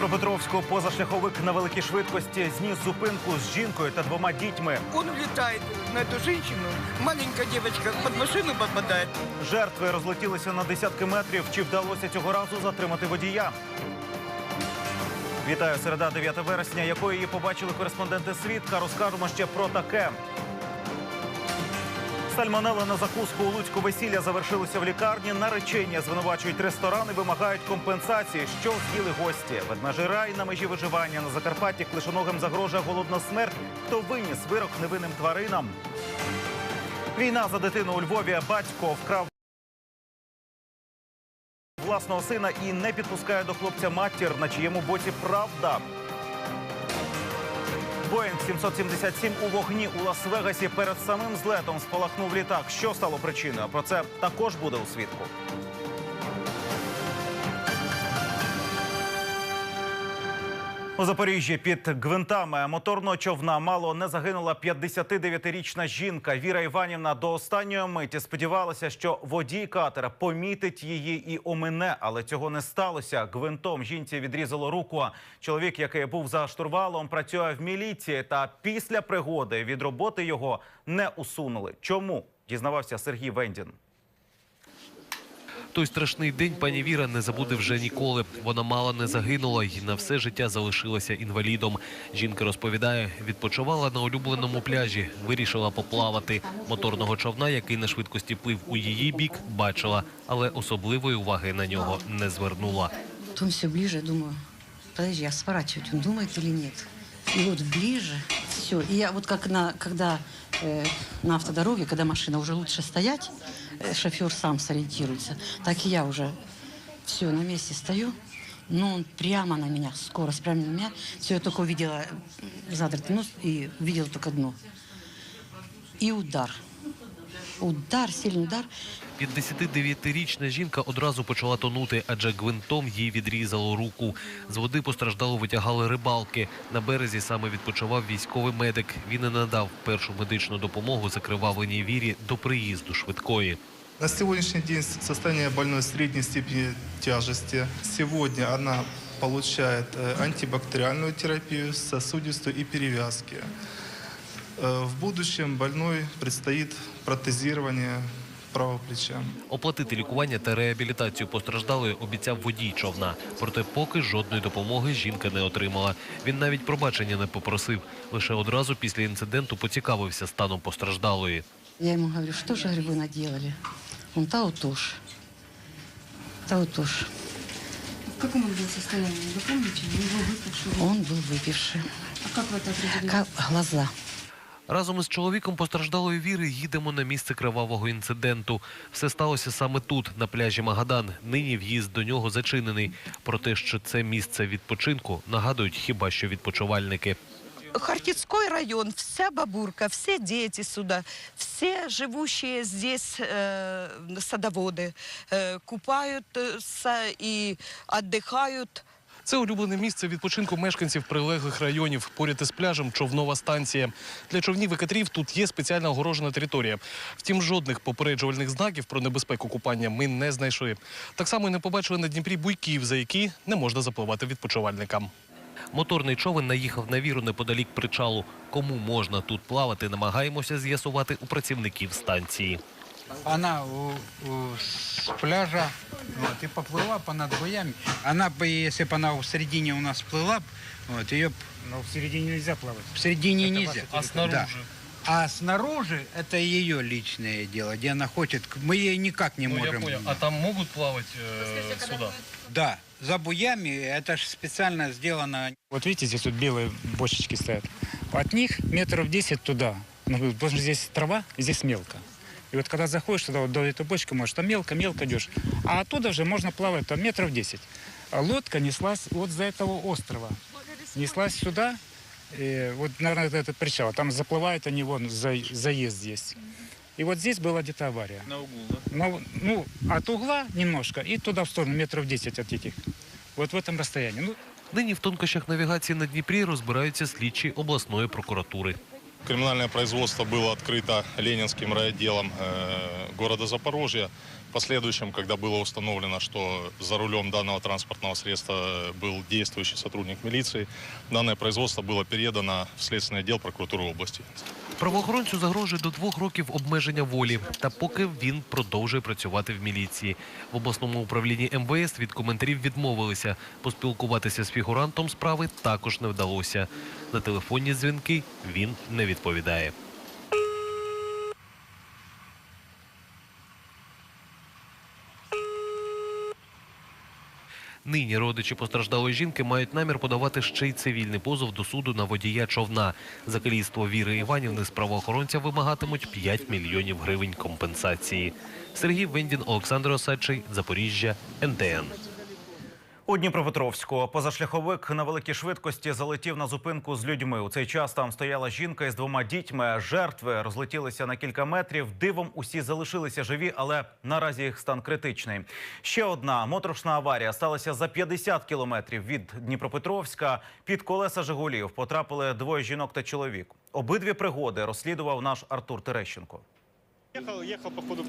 Дніпропетровську позашляховик на великій швидкості зніс зупинку з жінкою та двома дітьми. Он влетает на эту женщину, маленькая девочка под машину попадает. Жертви розлетілися на десятки метрів. Чи вдалося цього разу затримати водія? Вітаю середа 9 вересня, якою її побачили кореспонденти свідка. Розкажемо ще про таке. Сальмонела на закуску у Луцьку весілля завершилося в лікарні. Наречення звинувачують ресторани, вимагають компенсації. Що з'їли гості? Ведмежий рай на межі виживання на Закарпатті клишоногим загрожує голодна смерть. Хто виніс вирок невинним тваринам? Війна за дитину у Львові. Батько вкрав власного сина і не підпускає до хлопця матір, на чиєму боці правда. Боїнг 777 у вогні у Лас-Вегасі перед самим злетом спалахнув літак. Що стало причиною? Про це також буде у свідку. У Запоріжжі під гвинтами моторного човна мало не загинула 59-річна жінка. Віра Іванівна до останньої миті сподівалася, що водій катера помітить її і омине, але цього не сталося. Гвинтом жінці відрізало руку. Чоловік, який був за штурвалом, працює в міліції. Та після пригоди від роботи його не усунули. Чому дізнавався Сергій Вендін? Той страшний день пані Віра не забуде вже ніколи. Вона мало не загинула і на все життя залишилася інвалідом. Жінка розповідає, відпочивала на улюбленому пляжі, вирішила поплавати. Моторного човна, який на швидкості плив у її бік, бачила, але особливої уваги на нього не звернула. Вот Он все ближе, думаю, подожди, а сворачивать он думает или нет? И вот ближе, все. И я вот как на, когда э, на автодороге, когда машина уже лучше стоять, шофер сам сориентируется, так и я уже все на месте стою. Но он прямо на меня, скорость прямо на меня. Все, я только увидела м, задротый нос и увидела только дно. И удар. Удар, сильный удар. 59-річна жінка одразу почала тонути, адже гвинтом їй відрізало руку. З води постраждало витягали рибалки. На березі саме відпочивав військовий медик. Він і надав першу медичну допомогу закривавленій вірі до приїзду швидкої. На сегодняшний день состояние больной средней степени тяжести. Сегодня она получает э, антибактериальную терапию, сосудистую и перевязки. Э, В будущем больной предстоит протезирование правого плеча. Оплатити лікування та реабілітацію постраждалої обіцяв водій човна. Проте поки жодної допомоги жінка не отримала. Він навіть пробачення не попросив. Лише одразу після інциденту поцікавився станом постраждалої. Я ему говорю, что же, говорю, вы наделали? Он, та вот уж. Та вот уж. В каком он был состоянии, вы помните? Он был выпивший. Он был выпивший. А как вы это определили? Как глаза. Разом із чоловіком постраждалої віри їдемо на місце кривавого інциденту. Все сталося саме тут, на пляжі Магадан. Нині в'їзд до нього зачинений. Про те, що це місце відпочинку, нагадують хіба що відпочивальники. Хартицкой район, вся Бабурка, все дети сюда, все живущие здесь э, садоводы э, купаются и отдыхают. Це улюблене місце відпочинку мешканців прилеглих районів. Поряд із пляжем човнова станція. Для човнів і катерів тут є спеціальна огорожена територія. Втім, жодних попереджувальних знаків про небезпеку купання ми не знайшли. Так само і не побачили на Дніпрі буйків, за які не можна запливати відпочивальникам. Моторний човен наїхав на віру неподалік причалу. Кому можна тут плавати, намагаємося з'ясувати у працівників станції. Она у, у- с пляжа вот, и поплыла по над буями. Она бы, если бы она в середине у нас плыла, вот, ее... Но в середине нельзя плавать. В середине Это нельзя. ваша территория. Да. А снаружи это ее личное дело, где она хочет. Мы ей никак не можем. там можуть плавати сюди? Да, за буями это же специально сделано. Вот видите, здесь вот белые бочечки стоят. От них метров 10 туда. Ну, потому что здесь трава, здесь мелко. И вот когда заходишь туда, вот до этой бочки, можешь там мелко-мелко идешь. А оттуда уже можно плавать там метров 10. А лодка неслась вот за этого острова. Неслась сюда, и вот, наверное, это этот причал. Там заплывают они, вон, за, заезд здесь. И вот здесь была где-то авария. На углу, да? Ну, ну, от угла немножко и туда в сторону, метров 10 от этих. Вот в этом расстоянии. Ну, Нині в тонкощах навігації на Дніпрі розбираються слідчі обласної прокуратури. Криминальное производство было открыто Ленинским райотделом э, города Запорожья В последующем, когда было установлено, что за рулем данного транспортного средства был действующий сотрудник милиции, данное производство было передано в следственный отдел прокуратуры области. Правоохоронцю загрожує до двох років обмеження волі. Та поки він продовжує працювати в міліції. В обласному управлінні МВС від коментарів відмовилися. Поспілкуватися з фігурантом справи також не вдалося. На телефонні дзвінки він не відповідає. Нині родичі постраждалої жінки мають намір подавати ще й цивільний позов до суду на водія човна. За калійство Віри Іванівни з правоохоронця вимагатимуть 5 мільйонів гривень компенсації. Сергій Вендін, Олександр Осадчий, Запоріжжя, НТН. У Дніпропетровську позашляховик на великій швидкості залетів на зупинку з людьми. У цей час там стояла жінка із двома дітьми. Жертви розлетілися на кілька метрів. Дивом усі залишилися живі, але наразі їх стан критичний. Ще одна моторошна аварія сталася за 50 кілометрів від Дніпропетровська. Під колеса Жигулів потрапили двоє жінок та чоловік. Обидві пригоди розслідував наш Артур Терещенко.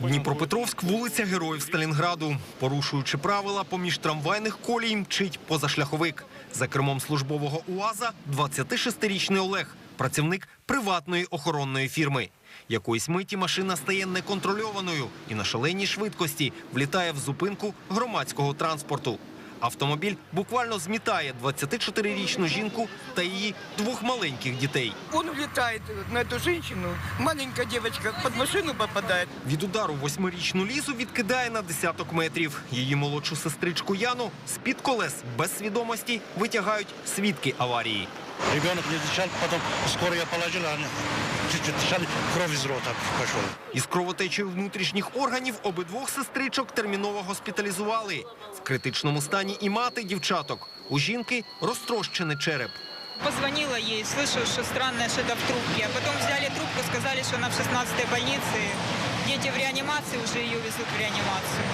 Дніпропетровськ, вулиця Героїв Сталінграду. Порушуючи правила, поміж трамвайних колій мчить позашляховик. За кермом службового УАЗа 26-річний Олег, працівник приватної охоронної фірми. Якоїсь миті машина стає неконтрольованою і на шаленій швидкості влітає в зупинку громадського транспорту. Автомобіль буквально змітає 24-річну жінку та її двох маленьких дітей. Он влітає на эту жінку, маленька дівчинка под машину попадає. Від удару восьмирічну лізу відкидає на десяток метрів. Її молодшу сестричку Яну з-під колес без свідомості витягають свідки аварії. Ребенок не дышал, потом скоро я положил, а они чуть-чуть дышали, кровь из рота пошла. Із кровотечею внутрішніх органів обидвох сестричок терміново госпіталізували. В критичному стані і мати дівчаток. У жінки розтрощений череп. Позвонила ей, слышу, что странное что-то в трубке. А потом взяли трубку, сказали, что она в 16-й больнице. Дети в реанимации, уже ее везут в реанимацию.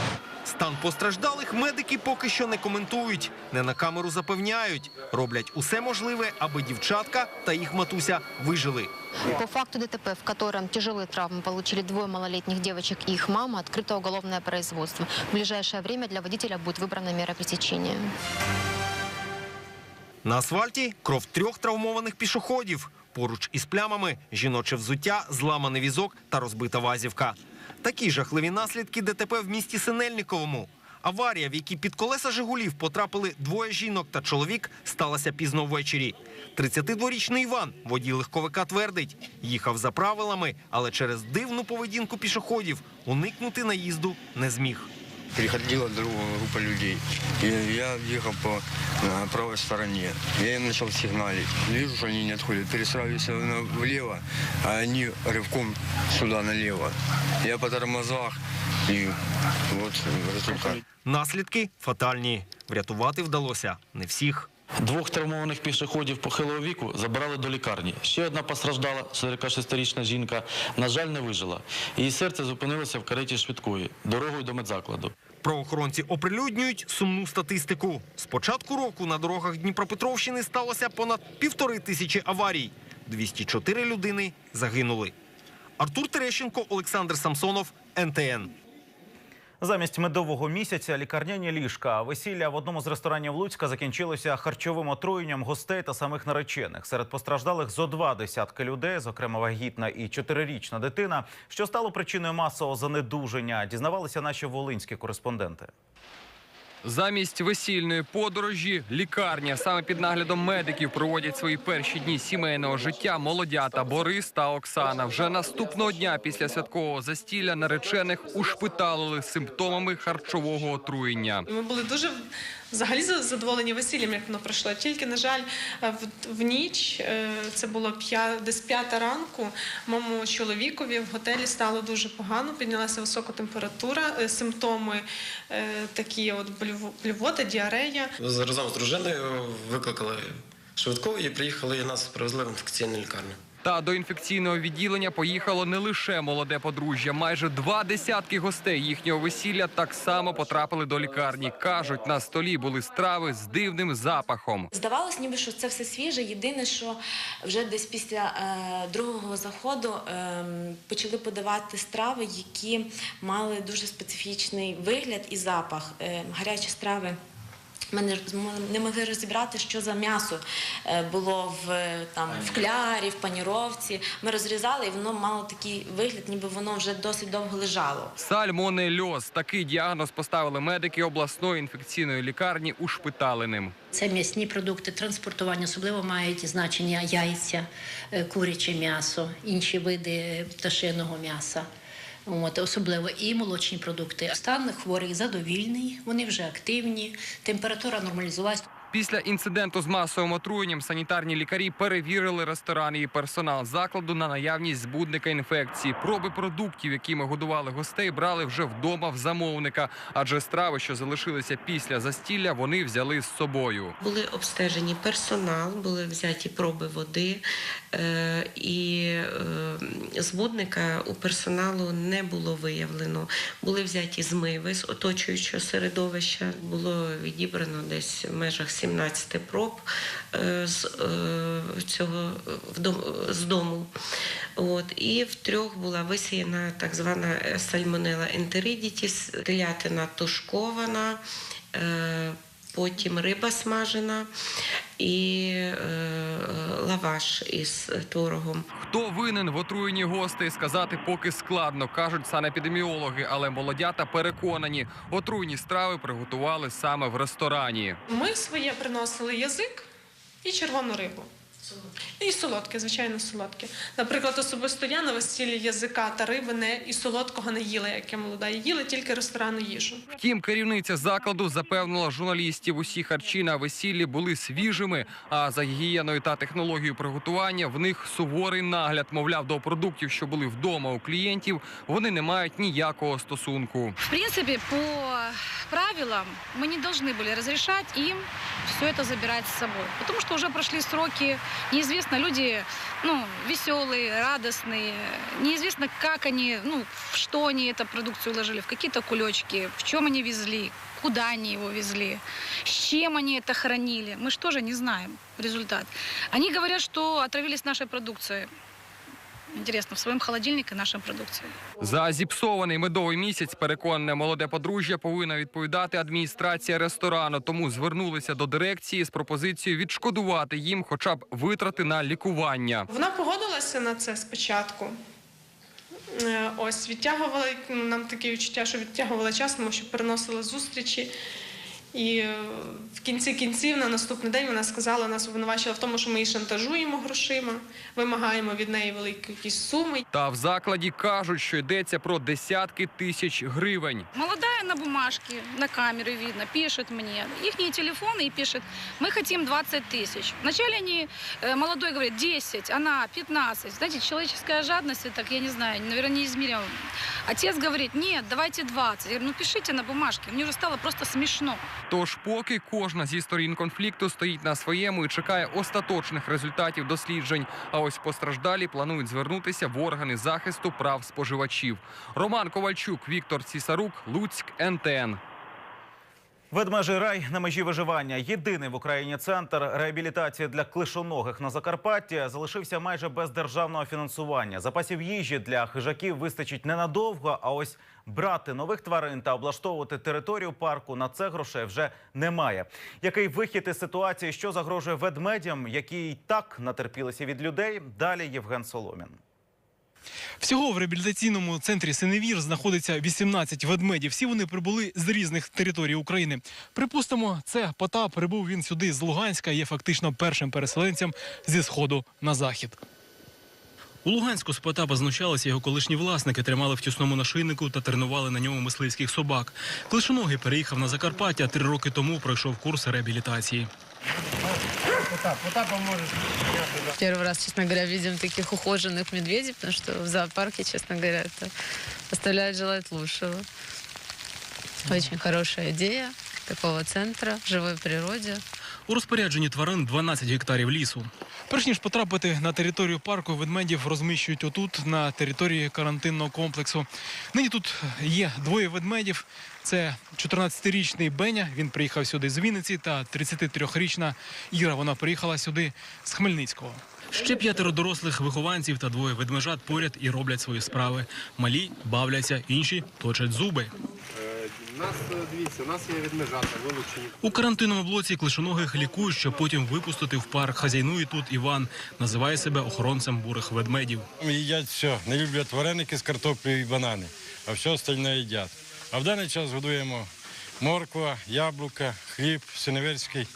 Стан постраждалих медики поки що не коментують. Не на камеру запевняють. Роблять усе можливе, аби дівчатка та їх матуся вижили. По факту ДТП, в котором тяжелые травмы получили двое малолетних девочек и их мама, открыто уголовное производство. В ближайшее время для водителя будет выбрана мера пресечения. На асфальті кров трьох травмованих пішоходів. Поруч із плямами жіноче взуття, зламаний візок та розбита вазівка. Такі жахливі наслідки ДТП в місті Синельниковому. Аварія, в якій під колеса Жигулів потрапили двоє жінок та чоловік, сталася пізно ввечері. 32-річний Іван, водій легковика, твердить, їхав за правилами, але через дивну поведінку пішоходів уникнути наїзду не зміг. Приходила группа людей. И я ехал по правой стороне. Я им начал сигналить. Вижу, что они не отходят. Перестраиваюсь влево, а они рывком сюда налево. Я по тормозах. И вот результат. Наслідки фатальні. Врятувати вдалося не всіх. Двох травмованих пішоходів похилого віку забрали до лікарні. Ще одна постраждала, 46-річна жінка, на жаль, не вижила. Її серце зупинилося в кареті швидкої, дорогою до медзакладу. Правоохоронці оприлюднюють сумну статистику. З початку року на дорогах Дніпропетровщини сталося понад півтори тисячі аварій. 204 людини загинули. Артур Терещенко, Олександр Самсонов, НТН. Замість медового місяця лікарняні ліжка. Весілля в одному з ресторанів Луцька закінчилося харчовим отруєнням гостей та самих наречених. Серед постраждалих зо два десятки людей, зокрема вагітна і чотирирічна дитина, що стало причиною масового занедуження. Дізнавалися наші волинські кореспонденти. Замість весільної подорожі лікарня саме під наглядом медиків проводять свої перші дні сімейного життя молодята Борис та Оксана. Вже наступного дня після святкового застілля наречених ушпиталили симптомами харчового отруєння. Ми були дуже взагалі за- задоволені весіллям, як воно пройшло. Тільки, на жаль, в, в ніч, е, це було п'я, десь п'ята ранку, моєму чоловікові в готелі стало дуже погано, піднялася висока температура, е, симптоми е, такі от блювота, діарея. Разом з дружиною викликали швидку і приїхали і нас привезли в інфекційну лікарню. Та до інфекційного відділення поїхало не лише молоде подружжя. Майже два десятки гостей їхнього весілля так само потрапили до лікарні. кажуть, на столі були страви з дивним запахом. Здавалось, ніби що це все свіже. Єдине, що вже десь після е, другого заходу е, почали подавати страви, які мали дуже специфічний вигляд і запах. Е, гарячі страви. Ми не, не могли розібрати, що за м'ясо е, було в, там, в клярі, в паніровці. Ми розрізали, і воно мало такий вигляд, ніби воно вже досить довго лежало. Сальмонельоз. Такий діагноз поставили медики обласної інфекційної лікарні ушпиталеним. Це м'ясні продукти транспортування, особливо мають значення яйця, е, куряче м'ясо, інші види пташиного м'яса. От, особливо і молочні продукти. Стан хворих задовільний, вони вже активні, температура нормалізувалась. Після інциденту з масовим отруєнням санітарні лікарі перевірили ресторани і персонал закладу на наявність збудника інфекції. Проби продуктів, якими годували гостей, брали вже вдома в замовника, адже страви, що залишилися після застілля, вони взяли з собою. Були обстежені персонал, були взяті проби води, е, і е, збудника у персоналу не було виявлено. Були взяті змиви з оточуючого середовища, було відібрано десь в межах 17 проб е, з е, цього е, з дому. От, і в трьох була висіяна так звана сальмонела ентеридітіс, телятина тушкована, потім риба смажена і е, лаваш із творогом. Хто винен в отруєнні гостей, сказати поки складно, кажуть санепідеміологи, але молодята переконані, отруйні страви приготували саме в ресторані. Ми своє приносили язик і червону рибу. І солодке, звичайно, солодке. Наприклад, особисто я на весіллі язика та риби не і солодкого не їла, як я молода. Я їла тільки ресторанну їжу. Втім, керівниця закладу запевнила журналістів, усі харчі на весіллі були свіжими. А за гігієною та технологією приготування в них суворий нагляд. Мовляв, до продуктів, що були вдома у клієнтів, вони не мають ніякого стосунку. В принципе, по правилам мы не должны были разрешать им все это забирать с собой. Потому что уже прошли сроки, неизвестно, люди ну, веселые, радостные, неизвестно, как они, ну, в что они эту продукцию ложили, в какие-то кулечки, в чем они везли, куда они его везли, с чем они это хранили. Мы же тоже не знаем результат. Они говорят, что отравились нашей продукцией. Интересно, в своем холодильнике нашей продукцией. За зіпсований медовий місяць переконане молоде подружжя повинна відповідати адміністрація ресторану. Тому звернулися до дирекції з пропозицією відшкодувати їм, хоча б витрати на лікування. Вона погодилася на це спочатку. Е, Ось відтягувала ну, нам таке відчуття, що відтягувала час, тому що переносила зустрічі. І е, в кінці кінців на наступний день вона сказала, нас обвинувачила в тому, що ми її шантажуємо грошима, вимагаємо від неї великі якісь суми. Та в закладі кажуть, що йдеться про десятки тисяч гривень. Молодая на бумажке, на камеру видно, пишет мне. Их телефоны и пишет, мы хотим 20 тысяч. Вначале они, э, молодой говорит 10, она 15. Знаете, человеческая жадность, это, так, я не знаю, наверное, неизмеримо. Отец говорит, нет, давайте 20. Я говорю, ну пишите на бумажке. Мне уже стало просто смешно. Тож, поки кожна зі сторін конфлікту стоїть на своєму і чекає остаточних результатів досліджень. А ось постраждалі планують звернутися в органи захисту прав споживачів. Роман Ковальчук, Віктор Цісарук, Луцьк, НТН. Ведмежий рай на межі виживання. Єдиний в Україні центр реабілітації для клишоногих на Закарпатті залишився майже без державного фінансування. Запасів їжі для хижаків вистачить ненадовго. А ось брати нових тварин та облаштовувати територію парку на це грошей вже немає. Який вихід із ситуації, що загрожує ведмедям, які й так натерпілися від людей? Далі Євген Соломін. Всього в реабілітаційному центрі Синевір знаходиться 18 ведмедів. Всі вони прибули з різних територій України. Припустимо, це Потап прибув він сюди з Луганська. Є фактично першим переселенцем зі сходу на захід. У Луганську з Потапа знущалися його колишні власники, тримали в тісному нашийнику та тренували на ньому мисливських собак. Клишоногий переїхав на Закарпаття. Три роки тому пройшов курс реабілітації. Потап, Потапа можешь Первый раз, честно говоря, видим таких ухоженных медведей, потому что в зоопарке, честно говоря, это оставляет желать лучшего. Очень хорошая идея такого центра в живой природе. У розпорядженні тварин 12 гектарів лісу. Перш ніж потрапити на територію парку, ведмедів розміщують отут, на території карантинного комплексу. Нині тут є двоє ведмедів. Це 14-річний Беня, він приїхав сюди з Вінниці, та 33-річна Іра. Вона приїхала сюди з Хмельницького. Ще п'ятеро дорослих вихованців та двоє ведмежат поряд і роблять свої справи. Малі бавляться, інші точать зуби. У нас, е, дивіться, у нас є відмежата, вилучені. У карантинному блоці клишоногих лікують, щоб потім випустити в парк. Хазяйнує тут Іван. Називає себе охоронцем бурих ведмедів. Їдять все. Не люблять вареники з картоплею і банани, а все остальне їдять. А в даний час годуємо морква, яблука, хліб, синеверський,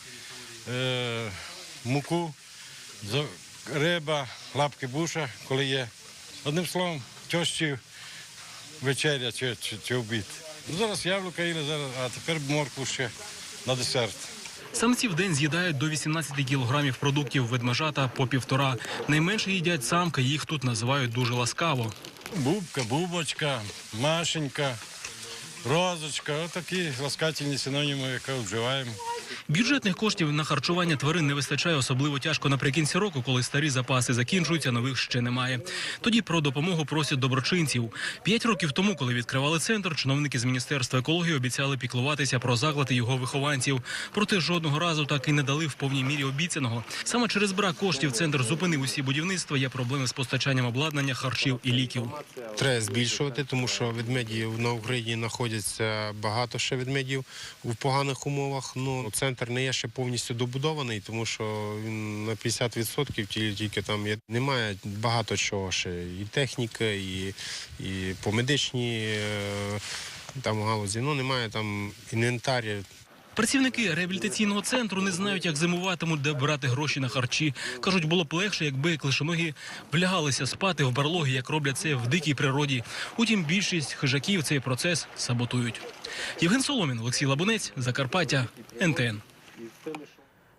е, муку, риба, лапки буша, коли є. Одним словом, тьощі вечеря чи, чи, чи обід. Ну, зараз яблука їли, зараз, а тепер моркву ще на десерт. Самці в день з'їдають до 18 кілограмів продуктів ведмежата по півтора. Найменше їдять самки, їх тут називають дуже ласкаво. Бубка, бубочка, машенька, розочка. Отакі ласкательні синоніми, які вживаємо. Бюджетних коштів на харчування тварин не вистачає особливо тяжко наприкінці року, коли старі запаси закінчуються, нових ще немає. Тоді про допомогу просять доброчинців. П'ять років тому, коли відкривали центр, чиновники з міністерства екології обіцяли піклуватися про заклади його вихованців. Проте жодного разу так і не дали в повній мірі обіцяного. Саме через брак коштів центр зупинив усі будівництва. Є проблеми з постачанням обладнання, харчів і ліків. Треба збільшувати, тому що ведмедів на Україні знаходяться багато ще ведмедів в поганих умовах. Ну, центр не є ще повністю добудований, тому що він на 50% тільки, там є. Немає багато чого ще. І техніка, і, і по медичній е, там галузі. Ну, немає там інвентарів. Працівники реабілітаційного центру не знають, як зимуватимуть, де брати гроші на харчі. кажуть, було б легше, якби клишоногі влягалися спати в барлогі, як роблять це в дикій природі. Утім, більшість хижаків цей процес саботують. Євген Соломін, Олексій Лабунець, Закарпаття, НТН.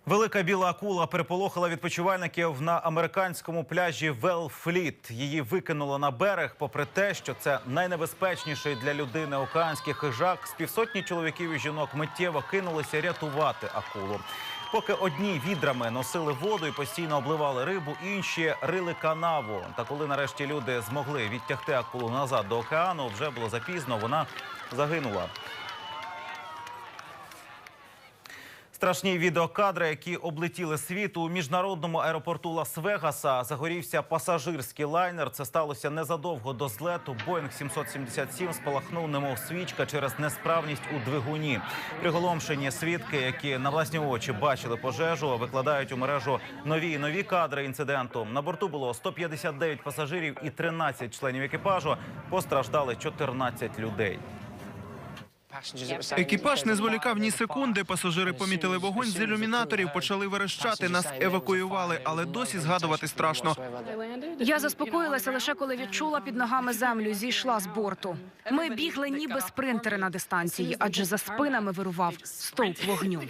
Велика біла акула переполохала відпочивальників на американському пляжі Велфліт. Її викинуло на берег, попри те, що це найнебезпечніший для людини океанський хижак. З півсотні чоловіків і жінок миттєво кинулися рятувати акулу. Поки одні відрами носили воду і постійно обливали рибу, інші рили канаву. Та коли нарешті люди змогли відтягти акулу назад до океану, вже було запізно. Вона загинула. Страшні відеокадри, які облетіли світ у міжнародному аеропорту Лас-Вегаса, загорівся пасажирський лайнер. Це сталося незадовго до злету. Боїнг 777 спалахнув, немов свічка через несправність у двигуні. Приголомшені свідки, які на власні очі бачили пожежу, викладають у мережу нові і нові кадри інциденту. На борту було 159 пасажирів і 13 членів екіпажу. Постраждали 14 людей. Екіпаж не зволікав ні секунди. Пасажири помітили вогонь з ілюмінаторів, почали верещати. Нас евакуювали, але досі згадувати страшно. Я заспокоїлася лише коли відчула під ногами землю. Зійшла з борту. Ми бігли ніби спринтери на дистанції, адже за спинами вирував стовп вогню.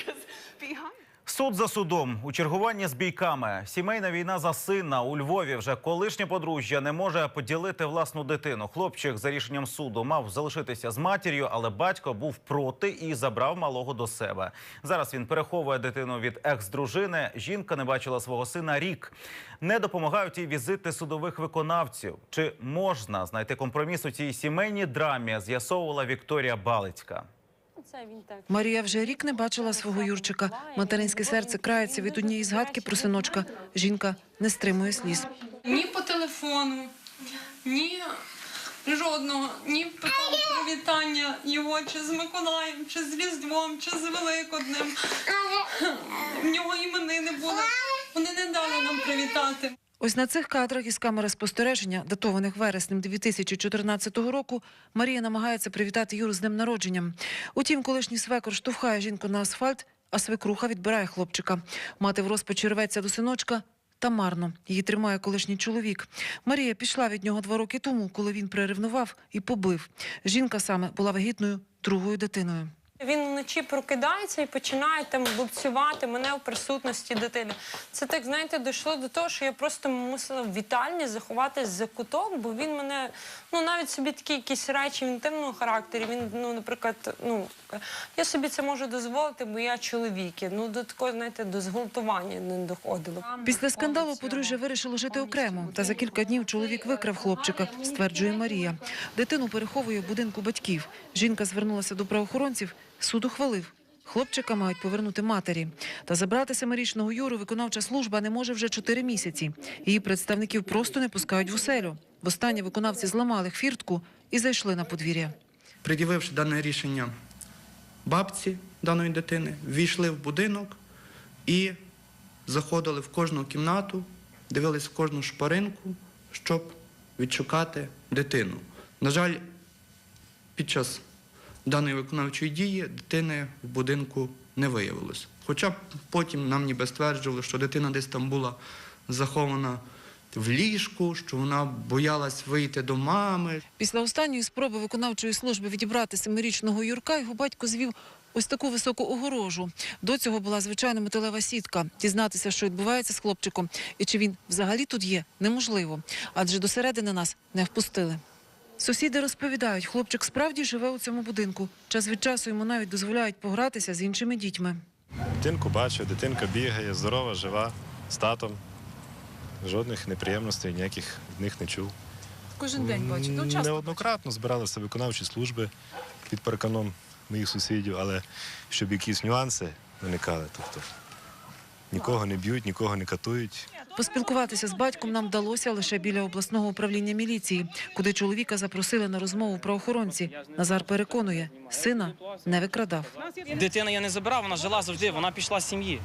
Суд за судом у чергуванні з бійками. Сімейна війна за сина у Львові. Вже колишнє подружжя не може поділити власну дитину. Хлопчик за рішенням суду мав залишитися з матір'ю, але батько був проти і забрав малого до себе. Зараз він переховує дитину від екс-дружини. Жінка не бачила свого сина рік. Не допомагають і візити судових виконавців. Чи можна знайти компроміс у цій сімейній драмі? З'ясовувала Вікторія Балицька. Марія вже рік не бачила свого Юрчика. Материнське серце крається від однієї згадки про синочка. Жінка не стримує сліз. Ні по телефону, ні жодного, ні привітання його чи з Миколаєм, чи з Різдвом, чи з Великоднем. В нього іменини були. Вони не дали нам привітати. Ось на цих кадрах із камери спостереження, датованих вереснем 2014 року, Марія намагається привітати Юру з днем народженням. Утім, колишній свекор штовхає жінку на асфальт, а свекруха відбирає хлопчика. Мати в розпачі рветься до синочка. Та марно її тримає колишній чоловік. Марія пішла від нього два роки тому, коли він приревнував і побив. Жінка саме була вагітною другою дитиною. Він вночі прокидається і починає там лупцювати мене в присутності дитини. Це так, знаєте, дійшло до того, що я просто мусила в вітальні заховатись за куток, бо він мене, ну навіть собі такі якісь речі інтимного характеру. Він, ну, наприклад, ну я собі це можу дозволити, бо я чоловік. Ну до такого, знаєте, до зґвалтування не доходило. Після скандалу подружжя вирішило жити окремо. Та за кілька днів чоловік викрав хлопчика, стверджує Марія. Дитину переховує в будинку батьків. Жінка звернулася до правоохоронців. Суд ухвалив. Хлопчика мають повернути матері. Та забрати семирічного Юру виконавча служба не може вже чотири місяці. Її представників просто не пускають в оселю. Востаннє виконавці зламали хвіртку і зайшли на подвір'я. Пред'явивши дане рішення бабці даної дитини, ввійшли в будинок і заходили в кожну кімнату, дивились в кожну шпаринку, щоб відшукати дитину. На жаль, під час даної виконавчої дії дитини в будинку не виявилось. Хоча потім нам ніби стверджували, що дитина десь там була захована в ліжку, що вона боялась вийти до мами. Після останньої спроби виконавчої служби відібрати семирічного Юрка його батько звів ось таку високу огорожу. До цього була звичайна металева сітка. Дізнатися, що відбувається з хлопчиком і чи він взагалі тут є, неможливо, адже до середини нас не впустили. Сусіди розповідають, хлопчик справді живе у цьому будинку. Час від часу йому навіть дозволяють погратися з іншими дітьми. Дитинку бачу, дитинка бігає, здорова, жива, з татом. Жодних неприємностей ніяких від них не чув. Кожен день бачите, ну часто. Неоднократно збиралися виконавчі служби під парканом моїх сусідів, але щоб якісь нюанси виникали. Тобто нікого не б'ють, нікого не катують. Поспілкуватися з батьком нам вдалося лише біля обласного управління міліції, куди чоловіка запросили на розмову правоохоронці. Назар переконує, сина не викрадав. Дитина я не забирав, вона жила завжди, вона пішла з сім'ї.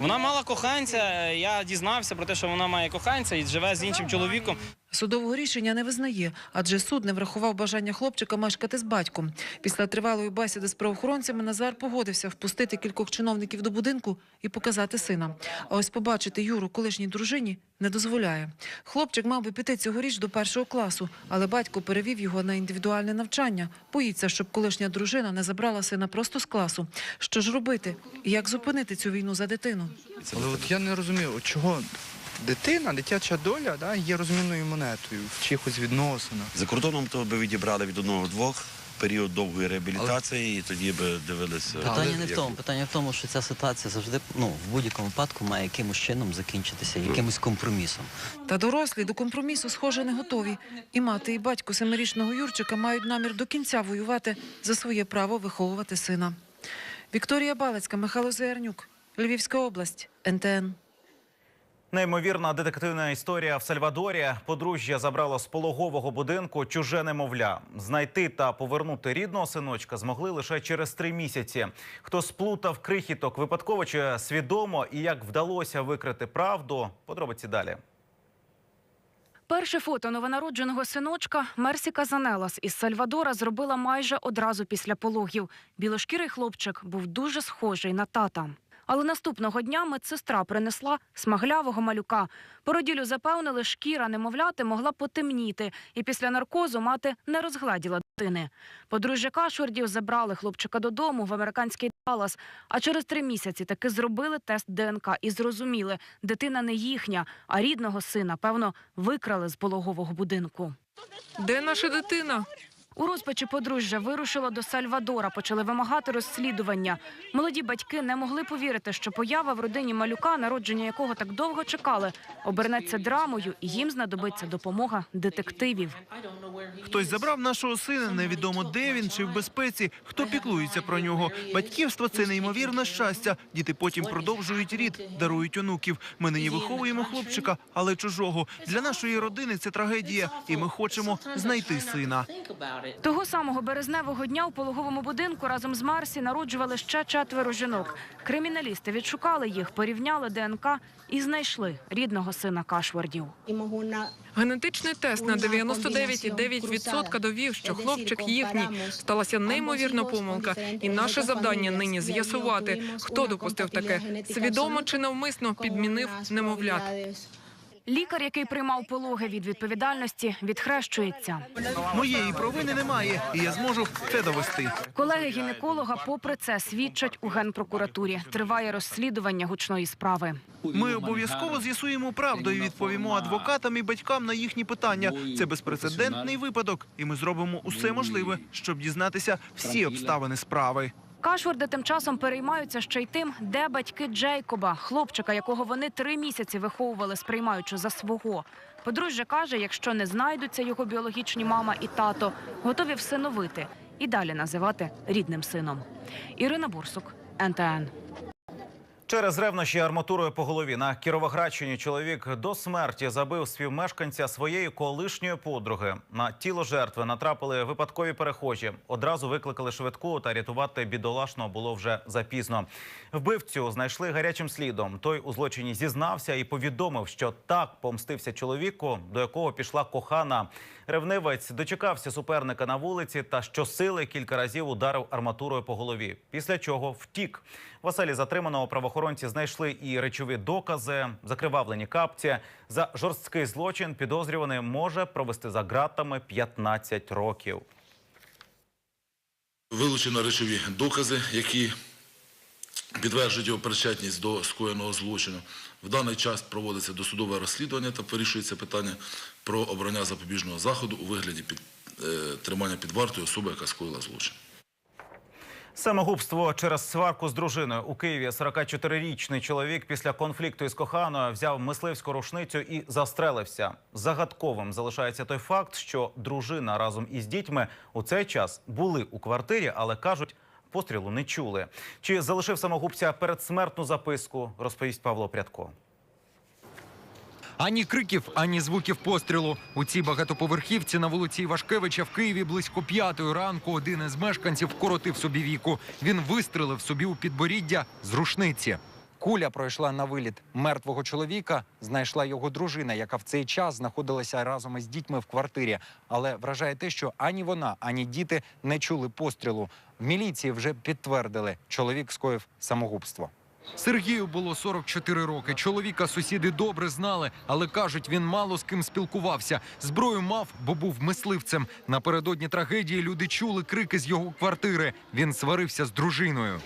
Вона мала коханця. Я дізнався про те, що вона має коханця і живе з іншим чоловіком. Судового рішення не визнає, адже суд не врахував бажання хлопчика мешкати з батьком. Після тривалої бесіди з правоохоронцями Назар погодився впустити кількох чиновників до будинку і показати сина. А ось побачити Юру колишній дружині не дозволяє. Хлопчик мав би піти цьогоріч до першого класу, але батько перевів його на індивідуальне навчання. Боїться, щоб колишня дружина не забрала сина просто з класу. Що ж робити? І як зупинити цю війну за дитину? Але от я не розумію, чого дитина, дитяча доля да, є розмінною монетою в чихось відносинах. За кордоном то би відібрали від одного-двох період довгої реабілітації, і тоді би дивилися. Питання не в тому. Питання в тому, що ця ситуація завжди ну в будь-якому випадку має якимось чином закінчитися, якимось компромісом. Та дорослі до компромісу, схоже, не готові. І мати, і батько семирічного Юрчика мають намір до кінця воювати за своє право виховувати сина. Вікторія Балицька, Михайло Заярнюк, Львівська область, НТН. Неймовірна детективна історія в Сальвадорі. Подружжя забрало з пологового будинку чуже немовля. Знайти та повернути рідного синочка змогли лише через три місяці. Хто сплутав крихіток випадково чи свідомо, і як вдалося викрити правду? Подробиці далі. Перше фото новонародженого синочка Мерсі Казанелас із Сальвадора зробила майже одразу після пологів. Білошкірий хлопчик був дуже схожий на тата. Але наступного дня медсестра принесла смаглявого малюка. Породілю запевнили, шкіра немовляти могла потемніти, і після наркозу мати не розгладіла дитини. Подружжя Кашвардів забрали хлопчика додому в американський Даллас, а через три місяці таки зробили тест ДНК і зрозуміли, дитина не їхня, а рідного сина, певно, викрали з пологового будинку. Де наша дитина? У розпачі подружжя вирушило до Сальвадора, почали вимагати розслідування. Молоді батьки не могли повірити, що поява в родині малюка, народження якого так довго чекали, обернеться драмою, і їм знадобиться допомога детективів. Хтось забрав нашого сина, невідомо де він чи в безпеці. Хто піклується про нього? Батьківство це неймовірне щастя. Діти потім продовжують рід, дарують онуків. Ми нині виховуємо хлопчика, але чужого. Для нашої родини це трагедія, і ми хочемо знайти сина. Того самого березневого дня у пологовому будинку разом з Марсі народжували ще четверо жінок. Криміналісти відшукали їх, порівняли ДНК і знайшли рідного сина Кашвардів. Генетичний тест на 99,9% довів, що хлопчик їхній. Сталася неймовірна помилка, і наше завдання нині з'ясувати, хто допустив таке, свідомо чи навмисно підмінив немовлят. Лікар, який приймав пологи від відповідальності, відхрещується. Моєї провини немає, і я зможу це довести. Колеги гінеколога, попри це, свідчать у генпрокуратурі. Триває розслідування гучної справи. Ми обов'язково з'ясуємо правду і відповімо адвокатам і батькам на їхні питання. Це безпрецедентний випадок, і ми зробимо усе можливе, щоб дізнатися всі обставини справи. Кашворди тим часом переймаються ще й тим, де батьки Джейкоба, хлопчика, якого вони три місяці виховували, сприймаючи за свого. Подружжя каже, якщо не знайдуться його біологічні мама і тато, готові всиновити і далі називати рідним сином. Ірина Бурсук, НТН. Через ревнощі арматурою по голові на Кіровоградщині чоловік до смерті забив співмешканця своєї колишньої подруги. На тіло жертви натрапили випадкові перехожі. Одразу викликали швидку, та рятувати бідолашного було вже запізно. Вбивцю знайшли гарячим слідом. Той у злочині зізнався і повідомив, що так помстився чоловіку, до якого пішла кохана. Ревнивець дочекався суперника на вулиці та щосили кілька разів ударив арматурою по голові. Після чого втік. В оселі затриманого правоохоронці знайшли і речові докази, закривавлені капці. За жорсткий злочин підозрюваний може провести за ґратами 15 років. Вилучено речові докази, які підтверджують його причетність до скоєного злочину. В даний час проводиться досудове розслідування та вирішується питання про обрання запобіжного заходу у вигляді під, е, тримання під вартою особи, яка скоїла злочин. Самогубство через сварку з дружиною у Києві 44-річний чоловік після конфлікту із коханою взяв мисливську рушницю і застрелився. Загадковим залишається той факт, що дружина разом із дітьми у цей час були у квартирі, але кажуть, пострілу не чули. Чи залишив самогубця передсмертну записку? Розповість Павло Прядко. Ані криків, ані звуків пострілу. У цій багатоповерхівці на вулиці Івашкевича в Києві близько п'ятої ранку один із мешканців вкоротив собі віку. Він вистрелив собі у підборіддя з рушниці. Куля пройшла на виліт мертвого чоловіка. Знайшла його дружина, яка в цей час знаходилася разом із дітьми в квартирі. Але вражає те, що ані вона, ані діти не чули пострілу. В міліції вже підтвердили, чоловік скоїв самогубство. Сергію було 44 роки. Чоловіка сусіди добре знали, але кажуть, він мало з ким спілкувався. Зброю мав, бо був мисливцем. Напередодні трагедії люди чули крики з його квартири. Він сварився з дружиною.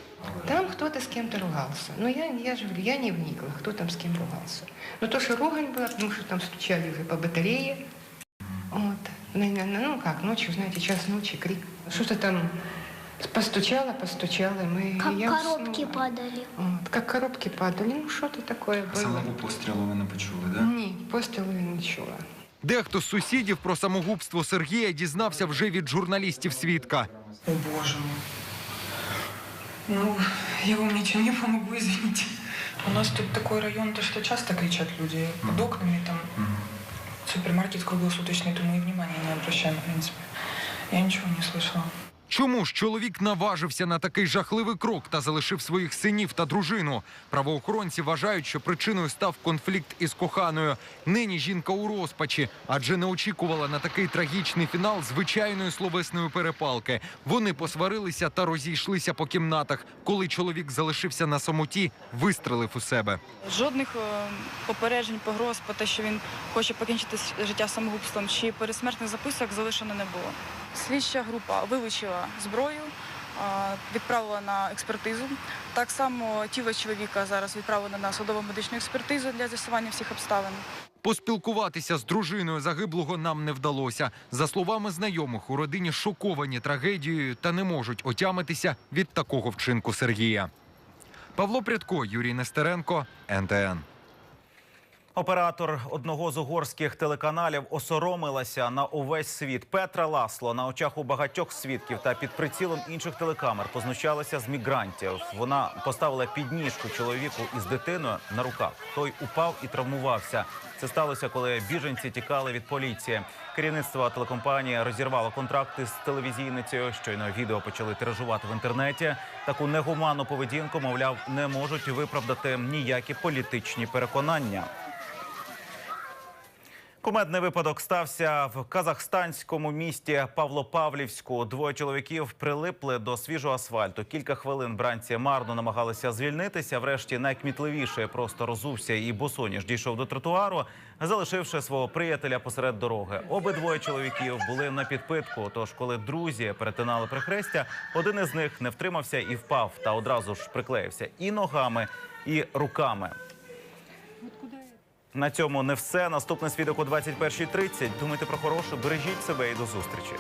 Там кто-то с кем-то ругался. Но я, я говорю, я не вникла, кто там с кем ругался. Но то, что ругань была, потому что там стучали уже по батарее. Вот. Наверное, ну как, ночью, знаете, час ночи, крик. Что-то там постучало, постучало, и мы... Как я коробки уснула. падали. Вот, как коробки падали, ну что-то такое было. пострілу ви не почули, Ні, пострілу я не чула. Дехто з сусідів про самогубство Сергія дізнався вже від журналістів свідка. О, боже мой. Ну, я вам ничем не помогу, извините. У нас тут такой район, то что часто кричат люди под окнами, там супермаркет круглосуточный, то мы и внимания не обращаем, в принципе. Я ничего не слышала. Чому ж чоловік наважився на такий жахливий крок та залишив своїх синів та дружину? Правоохоронці вважають, що причиною став конфлікт із коханою. Нині жінка у розпачі, адже не очікувала на такий трагічний фінал звичайної словесної перепалки. Вони посварилися та розійшлися по кімнатах. Коли чоловік залишився на самоті, вистрелив у себе. Жодних е, попереджень, погроз про те, що він хоче покінчити життя самогубством чи пересмертних записок залишено не було. Слідча група вилучила зброю, відправила на експертизу. Так само тіло чоловіка зараз відправлено на судово медичну експертизу для з'ясування всіх обставин. Поспілкуватися з дружиною загиблого нам не вдалося. За словами знайомих, у родині шоковані трагедією та не можуть отямитися від такого вчинку Сергія. Павло Прядко, Юрій Нестеренко, НТН. Оператор одного з угорських телеканалів осоромилася на увесь світ. Петра Ласло на очах у багатьох свідків та під прицілом інших телекамер познущалася з мігрантів. Вона поставила підніжку чоловіку із дитиною на руках. Той упав і травмувався. Це сталося, коли біженці тікали від поліції. Керівництво телекомпанії розірвало контракти з телевізійницею. Щойно відео почали тиражувати в інтернеті. Таку негуманну поведінку, мовляв, не можуть виправдати ніякі політичні переконання. Кумедний випадок стався в казахстанському місті Павлопавлівську. Двоє чоловіків прилипли до свіжого асфальту. Кілька хвилин бранці марно намагалися звільнитися. Врешті найкмітливіший просто розувся і босоніж дійшов до тротуару, залишивши свого приятеля посеред дороги. Обидвоє чоловіків були на підпитку. Тож, коли друзі перетинали прихрестя, один із них не втримався і впав, та одразу ж приклеївся і ногами, і руками. На цьому не все. Наступний свідок о 21.30. Думайте про хороше, бережіть себе і до зустрічі.